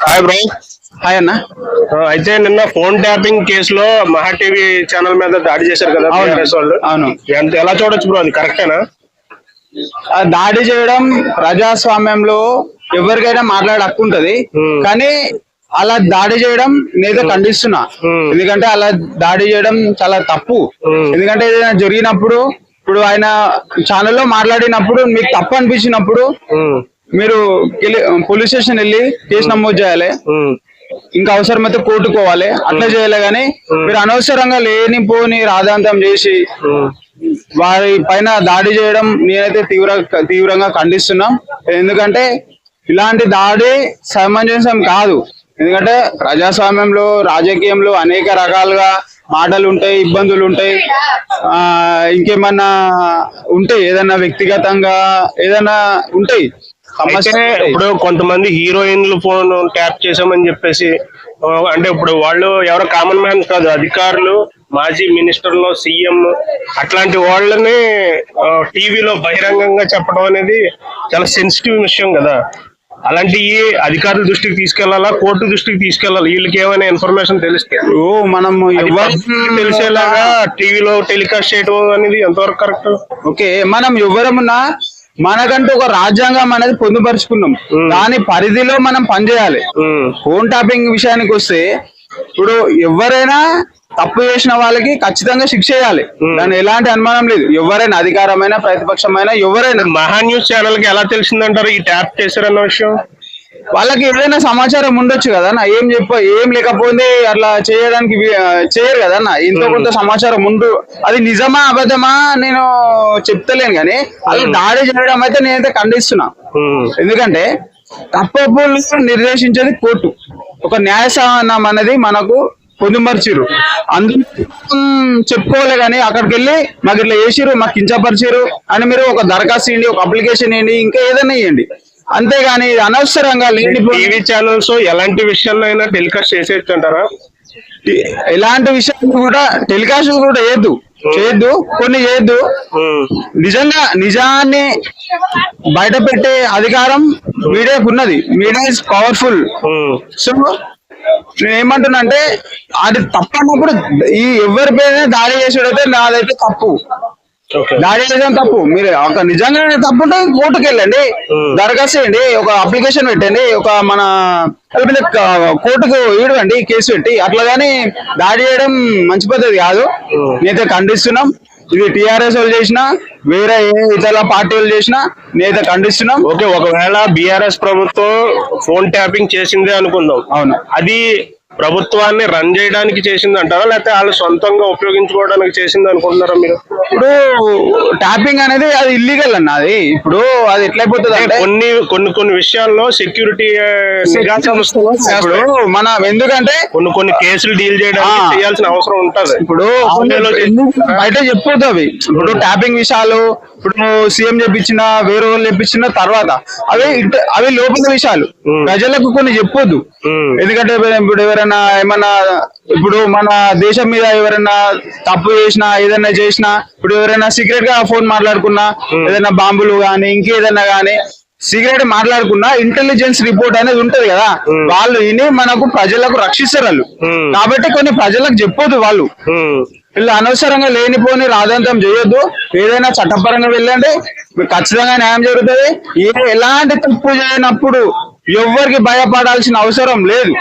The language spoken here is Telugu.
హాయ్ బ్రో హాయ్ అన్న. అయితే నిన్న ఫోన్ ట్యాపింగ్ కేసులో మహా టీవీ ఛానల్ మీద దాడి చేశారు కదా వాళ్ళు. అవును. ఎంత ఎలా చూడొచ్చు బ్రో అది కరెక్టేనా ఆ దాడి చేయడం ప్రజాస్వామ్యంలో ఎవరికైనా మాట్లాడే హక్కు ఉంటది. Hmm. కానీ అలా దాడి చేయడం నేనైతే ఖండిస్తున్నా. Hmm. ఎందుకంటే అలా దాడి చేయడం చాలా తప్పు. Hmm. ఎందుకంటే ఏదైనా జరిగినప్పుడు ఇప్పుడు ఆయన ఛానల్లో మాట్లాడినప్పుడు మీకు తప్పు అనిపించినప్పుడు మీరు పోలీస్ స్టేషన్ వెళ్ళి కేసు నమోదు చేయాలి. ఇంకా అవసరమైతే కోర్టుకు పోవాలి అట్లా చేయాలి కానీ మీరు అనవసరంగా లేనిపోని రాధాంతం చేసి వారి పైన దాడి చేయడం నేనైతే తీవ్ర తీవ్రంగా ఖండిస్తున్నా. ఎందుకంటే ఇలాంటి దాడి సమంజసం కాదు. ఎందుకంటే ప్రజాస్వామ్యంలో రాజకీయంలో అనేక రకాలుగా మాటలు ఉంటాయి ఇబ్బందులు ఉంటాయి. ఆ ఇంకేమన్నా ఉంటాయి ఏదన్నా వ్యక్తిగతంగా ఏదన్నా ఉంటాయి. అయితే. ఇప్పుడు కొంతమంది హీరోయిన్లు ఫోన్ ట్యాప్ చేసామని చెప్పేసి అంటే ఇప్పుడు వాళ్ళు ఎవరో కామన్ మ్యాన్ కాదు అధికారులు మాజీ మినిస్టర్లు సీఎం అట్లాంటి వాళ్ళని టీవీలో బహిరంగంగా చెప్పడం అనేది చాలా సెన్సిటివ్ విషయం కదా. అలాంటి అధికారుల దృష్టికి తీసుకెళ్ళాలా కోర్టు దృష్టికి తీసుకెళ్ళాలి వీళ్ళకి ఏమైనా ఇన్ఫర్మేషన్ తెలిస్తే? ఓ మనం తెలిసేలాగా టీవీలో టెలికాస్ట్ చేయడం అనేది ఎంతవరకు కరెక్ట్ ఓకే మనం ఎవరమున్నా మనకంటూ ఒక రాజ్యాంగం అనేది పొందుపరుచుకున్నాం. దాని పరిధిలో మనం పనిచేయాలి. ఫోన్ టాపింగ్ విషయానికి వస్తే ఇప్పుడు ఎవరైనా తప్పు చేసిన వాళ్ళకి ఖచ్చితంగా శిక్ష చేయాలి. దాని ఎలాంటి అనుమానం లేదు. ఎవరైనా అధికారమైన ప్రతిపక్షమైన ఎవరైనా. మహా న్యూస్ ఛానల్కి ఎలా తెలిసిందంటారు? ఈ ట్యాప్ చేశారన్న విషయం? వాళ్ళకి ఏదైనా సమాచారం ఉండొచ్చు కదా అన్న? ఏం చెప్ప ఏం లేకపోతే అట్లా చేయడానికి చేయరు కదా అన్న? ఎంతో కొంత సమాచారం ఉండు. అది నిజమా అబద్ధమా నేను చెప్తలేను కానీ అది దాడి చేయడం అయితే నేనైతే ఖండిస్తున్నా. ఎందుకంటే తప్పులు నిర్దేశించేది కోర్టు. ఒక న్యాయస్థానం అనేది మనకు పొందుపరిచిరు అందులో చెప్పుకోవాలి కానీ అక్కడికి వెళ్ళి మాకు ఇట్లా చేసిరు మాకు కించపరిచిరు అని మీరు ఒక దరఖాస్తు ఇవ్వండి ఒక అప్లికేషన్ ఇవ్వండి ఇంకా ఏదైనా ఇవ్వండి అంతేగాని అనవసరంగా లేని టీవీ ఛానల్స్ ఎలాంటి విషయాల్లో అయినా టెలికాస్ట్ చేసేయచ్చు అంటారా ఇలాంటి విషయాలు కూడా టెలికాస్ట్ కూడా చేయొద్దు. చేయొద్దు కొన్ని చేయొద్దు. నిజంగా నిజాన్ని బయట పెట్టే అధికారం మీడియాకు ఉన్నది. మీడియా ఇస్ పవర్ఫుల్ సో నేను ఏమంటున్నా అంటే అది తప్పు అన్నప్పుడు ఈ ఎవరి పైన దాడి చేసేటైతే నాదైతే తప్పు. దాడి చేయడం తప్పు? మీరు ఒక నిజంగా తప్పు ఉంటే కోర్టుకు వెళ్ళండి Hmm. దరఖాస్తు చేయండి ఒక అప్లికేషన్ పెట్టండి ఒక మన కోర్టుకు ఈడవండి కేసు పెట్టి. అట్లా కానీ దాడి చేయడం మంచి పద్ధతి కాదు. Hmm. నేనైతే ఖండిస్తున్నాం. ఇది టిఆర్ఎస్ వాళ్ళు చేసినా వేరే ఏ ఇతర పార్టీ వాళ్ళు చేసినా నేనైతే ఖండిస్తున్నాం. ఓకే ఒకవేళ బీఆర్ఎస్ ప్రభుత్వం ఫోన్ ట్యాపింగ్ చేసిందే అనుకుందాం. అవును. అది ప్రభుత్వాన్ని రన్ చేయడానికి చేసింది అంటారా లేకపోతే వాళ్ళు సొంతంగా ఉపయోగించుకోవడానికి చేసింది అనుకుంటున్నారా మీరు? ఇప్పుడు ట్యాపింగ్ అనేది అది ఇల్లీగల్ అన్న అది. ఇప్పుడు అది ఎట్లయిపోతుంది కొన్ని కొన్ని కొన్ని విషయాల్లో సెక్యూరిటీ ఇప్పుడు. మన ఎందుకంటే కొన్ని కొన్ని కేసులు డీల్ చేయడానికి. చేయాల్సిన అవసరం ఉంటది. ఇప్పుడు బయట చెప్పొద్దు అవి. ఇప్పుడు ట్యాపింగ్ విషయాలు ఇప్పుడు సీఎం చెప్పించిన వేరే వాళ్ళు చెప్పించిన తర్వాత. అవి అవి లోపల విషయాలు. ప్రజలకు కొన్ని చెప్పొద్దు. ఎందుకంటే ఇప్పుడు ఎవరైనా ఏమన్నా ఇప్పుడు మన దేశం మీద ఎవరైనా తప్పు చేసినా ఏదైనా చేసినా ఇప్పుడు ఎవరైనా సీక్రెట్గా ఫోన్ మాట్లాడుకున్నా ఏదైనా బాంబులు గానీ ఇంకేదైనా గానీ సీక్రెట్ మాట్లాడుకున్నా ఇంటెలిజెన్స్ రిపోర్ట్ అనేది ఉంటది కదా. వాళ్ళు విని మనకు ప్రజలకు రక్షిస్తారు వాళ్ళు. కాబట్టి కొన్ని ప్రజలకు చెప్పొద్దు వాళ్ళు. వీళ్ళు అనవసరంగా లేనిపోని రాదంతం చేయొద్దు. ఏదైనా చట్టపరంగా వెళ్ళండి. ఖచ్చితంగా న్యాయం జరుగుతుంది. ఏ ఎలాంటి తప్పు చేయనప్పుడు ఎవ్వరికి భయపడాల్సిన అవసరం లేదు.